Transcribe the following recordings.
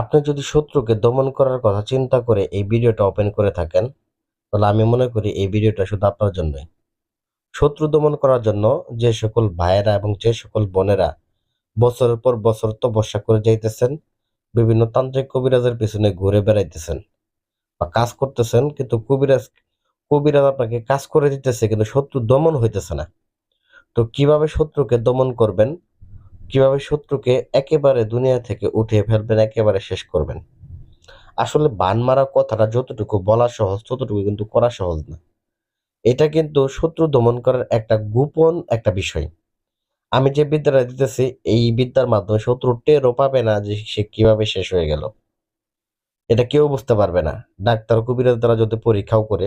আপনি যদি শত্রুকে দমন করার কথা চিন্তা করে এই ভিডিওটা ওপেন করে থাকেন, তাহলে আমি মনে করি এই ভিডিওটা শুধু আপনার জন্যই। শত্রু দমন করার জন্য যে সকল ভাইয়েরা এবং যে সকল বোনেরা বছরের পর বছর তপস্যা করে যাইতেছেন, বিভিন্ন তান্ত্রিক কবিরাজের পিছনে ঘুরে বেড়াইতেছেন বা কাজ করতেছেন, কিন্তু কবিরাজ কবিরাজ আপনাকে কাজ করে দিতেছে, কিন্তু শত্রু দমন হইতেছে না। তো কীভাবে শত্রুকে দমন করবেন? কীভাবে শত্রুকে একেবারে দুনিয়া থেকে উঠিয়ে ফেলবেন, একেবারে শেষ করবেন? আসলে বান মারা কথাটা যতটুকু বলা সহজ, ততটুকু কিন্তু করা সহজ না। এটা কিন্তু শত্রু দমন করার একটা গোপন একটা বিষয়। আমি যে বিদ্যাটা দিতেছি, এই বিদ্যার মাধ্যমে শত্রু টেরও পাবে না যে সে কীভাবে শেষ হয়ে গেল। এটা কেউ বুঝতে পারবে না। ডাক্তার কবিরাজ দ্বারা যদি পরীক্ষাও করে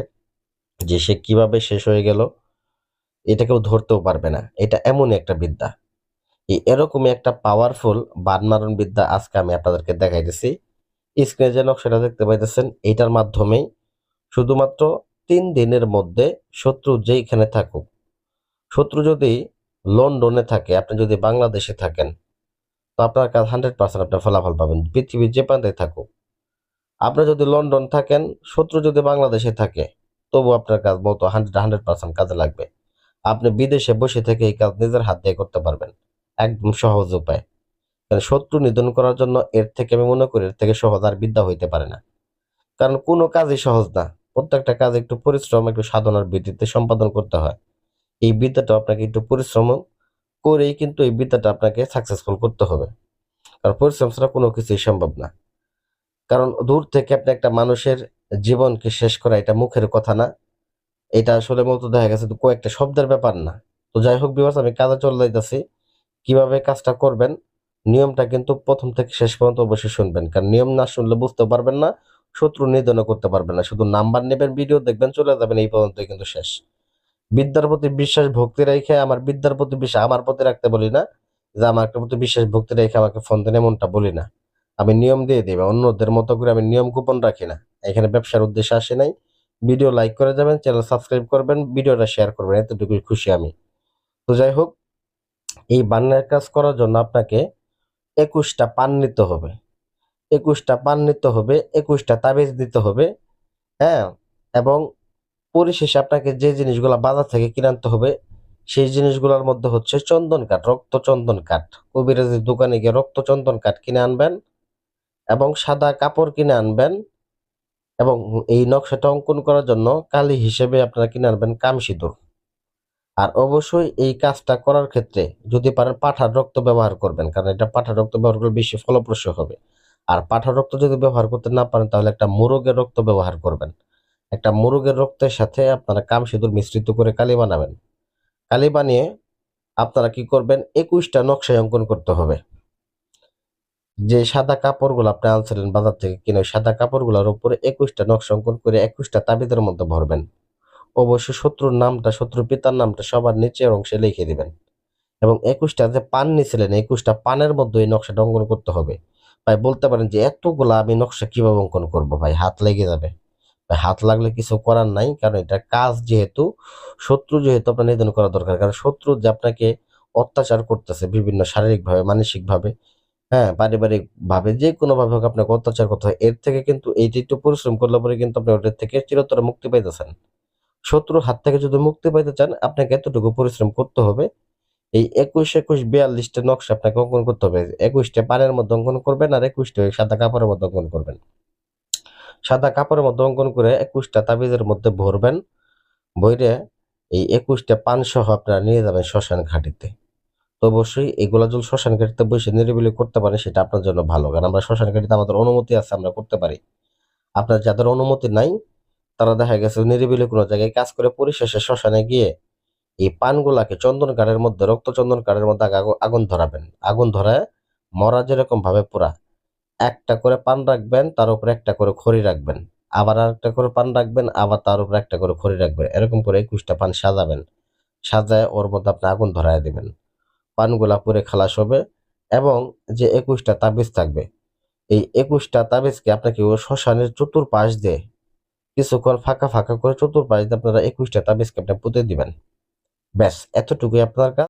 যে সে কীভাবে শেষ হয়ে গেল, এটা কেউ ধরতেও পারবে না। এটা এমনই একটা বিদ্যা। এরকমই একটা পাওয়ারফুল বানমারণ বিদ্যা আজকে আমি আপনাদেরকে দেখাইতেছি স্ক্রিনে যে নকশাটা দেখতে পাইতেছেন, এটার মাধ্যমেই শুধুমাত্র তিন দিনের মধ্যে শত্রু যেইখানে থাকুক, শত্রু যদি লন্ডনে থাকে, আপনি যদি বাংলাদেশে থাকেন, তো আপনার কাছে হান্ড্রেড পার্সেন্ট আপনার ফলাফল পাবেন। পৃথিবীর যে প্রান্তে থাকুক, আপনি যদি লন্ডন থাকেন, শত্রু যদি বাংলাদেশে থাকে, তবু আপনার কাজ মতো হান্ড্রেড হান্ড্রেড পার্সেন্ট কাজে লাগবে। আপনি বিদেশে বসে থেকে এই কাজ নিজের হাত দিয়ে করতে পারবেন। একদম সহজ উপায়। কারণ শত্রু নিধন করার জন্য এর থেকে আমি মনে করি এর থেকে সহজ আর বিদ্যা হইতে পারে না। কারণ কোনো কাজই সহজ না। প্রত্যেকটা কাজ একটু পরিশ্রম, একটু সাধনার ভিত্তিতে সম্পাদন করতে হয়। এই বিদ্যাটা আপনাকে একটু পরিশ্রম করেই কিন্তু এই বিদ্যাটা আপনাকে সাকসেসফুল করতে হবে। কারণ পরিশ্রম ছাড়া কোনো কিছুই সম্ভব না। কারণ দূর থেকে আপনি একটা মানুষের জীবনকে শেষ করা এটা মুখের কথা না। এটা আসলে মতো দেখা গেছে কয়েকটা শব্দের ব্যাপার না। তো যাই হোক বিবাস আমি কাজে চলে যাইতেছি। কীভাবে কাজটা করবেন, নিয়মটা কিন্তু প্রথম থেকে শেষ পর্যন্ত অবশ্যই শুনবেন। কারণ নিয়ম না শুনলে বুঝতে পারবেন না, শত্রু নিধনও করতে পারবেন না। শুধু নাম্বার নেবেন, ভিডিও দেখবেন, চলে যাবেন, এই পর্যন্ত কিন্তু শেষ। বিদ্যার প্রতি বিশ্বাস, ভক্তি রেখে আমার বিদ্যার প্রতি বিশ্বাস, আমার প্রতি রাখতে বলি না, যে আমার একটা প্রতি বিশ্বাস, ভক্তি রেখে আমাকে ফোন দেন, এমনটা বলি না। আমি নিয়ম দিয়ে দেবে অন্যদের মতো করে আমি নিয়ম গোপন রাখি না। এখানে ব্যবসার উদ্দেশ্যে আসে নাই। ভিডিও লাইক করে যাবেন, চ্যানেল সাবস্ক্রাইব করবেন, ভিডিওটা শেয়ার করবেন, এতটুকুই খুশি আমি। তো যাই হোক এই বান্নার কাজ করার জন্য আপনাকে একুশটা পান নিতে হবে। একুশটা পান নিতে হবে, একুশটা তাবিজ দিতে হবে হ্যাঁ? এবং পরিশেষে আপনাকে যে জিনিসগুলো বাজার থেকে কিনে আনতে হবে, সেই জিনিসগুলোর মধ্যে হচ্ছে চন্দন কাঠ, রক্ত চন্দন কাঠ। কবিরাজের দোকানে গিয়ে রক্ত চন্দন কাঠ কিনে আনবেন এবং সাদা কাপড় কিনে আনবেন এবং এই নকশাটা অঙ্কন করার জন্য কালি হিসেবে আপনারা কিনে আনবেন কাম সিঁদুর আর অবশ্যই এই কাজটা করার ক্ষেত্রে যদি পারেন পাঠার রক্ত ব্যবহার করবেন, কারণ এটা পাঠার রক্ত ব্যবহার করলে বেশি ফলপ্রসূ হবে। আর পাঠার রক্ত যদি ব্যবহার করতে না পারেন তাহলে একটা মোরগের রক্ত ব্যবহার করবেন। একটা মোরগের রক্তের সাথে আপনারা কাম সিঁদুর মিশ্রিত করে কালি বানাবেন। কালি বানিয়ে আপনারা কি করবেন, একুশটা নকশায় অঙ্কন করতে হবে। যে সাদা কাপড়গুলো আপনি আনছিলেন বাজার থেকে কিনে সাদা কাপড়গুলোর উপরে একুশটা নকশা অঙ্কন করে একুশটা তাবিদের মধ্যে ভরবেন। অবশ্যই শত্রুর নামটা, শত্রুর পিতার নামটা সবার নিচের অংশে লিখে দিবেন। এবং একুশটা যে পান নিছিলেন, একুশটা পানের মধ্যে এই নকশাটা অঙ্কন করতে হবে। ভাই, বলতে পারেন যে এতগুলা আমি নকশা কীভাবে অঙ্কন করব? ভাই, হাত লেগে যাবে। ভাই, হাত লাগলে কিছু করার নাই, কারণ এটা কাজ যেহেতু, শত্রু যেহেতু আপনার নিধন করা দরকার। কারণ শত্রু যে আপনাকে অত্যাচার করতেছে বিভিন্ন শারীরিকভাবে, মানসিকভাবে হ্যাঁ পারিবারিক ভাবে যে কোনো ভাবে হোক আপনাকে অত্যাচার করতে হয়। এর থেকে কিন্তু, এইটি একটু পরিশ্রম করলে পরে কিন্তু আপনি ওটার থেকে চিরতরে মুক্তি পাইতেছেন। শত্রুর হাত থেকে যদি মুক্তি পাইতে চান, আপনাকে এতটুকু পরিশ্রম করতে হবে। এই একুশ একুশ বিয়াল্লিশটা নকশা আপনাকে অঙ্কন করতে হবে। একুশটা পানের মধ্যে অঙ্কন করবেন আর একুশটা সাদা কাপড়ের মধ্যে অঙ্কন করবেন। সাদা কাপড়ের মধ্যে অঙ্কন করে একুশটা তাবিজের মধ্যে ভরবেন। বইরে এই একুশটা পান সহ আপনারা নিয়ে যাবেন শ্মশান ঘাটিতে। তো অবশ্যই এগুলা যদি শ্মশান ঘাটিতে বসে নিরিবিলি করতে পারেন, সেটা আপনার জন্য ভালো। কারণ আমরা শ্মশান ঘাটিতে আমাদের অনুমতি আছে, আমরা করতে পারি। আপনার যাদের অনুমতি নাই তারা দেখা গেছে নিরিবিলি কোনো জায়গায় কাজ করে পরিশেষে শ্মশানে গিয়ে এই পানগুলাকে চন্দন কাঠের মধ্যে, রক্ত চন্দন কাঠের মধ্যে আগু- আগুন ধরাবেন। আগুন ধরায় মরা যেরকম ভাবে পুরা। একটা করে পান রাখবেন, তার উপরে একটা করে খড়ি রাখবেন। আবার আর একটা করে পান রাখবেন, আবার তার উপরে একটা করে খড়ি রাখবেন। এরকম করে একুশটা পান সাজাবেন। সাজায় ওর মধ্যে আপনি আগুন ধরায় দিবেন। পানগুলা পুরে খালাস হবে এবং যে একুশটা তাবিজ থাকবে, এই একুশটা তাবিজকে আপনাকে ও শ্মশানের চতুর্পাশ দিয়ে কিছুক্ষণ ফাঁকা ফাঁকা করে চতুর্পাশ আপনারা একুশটা তাবিজ ক্যাপটা পুঁতে দিবেন। ব্যাস, এতটুকুই আপনার কাজ।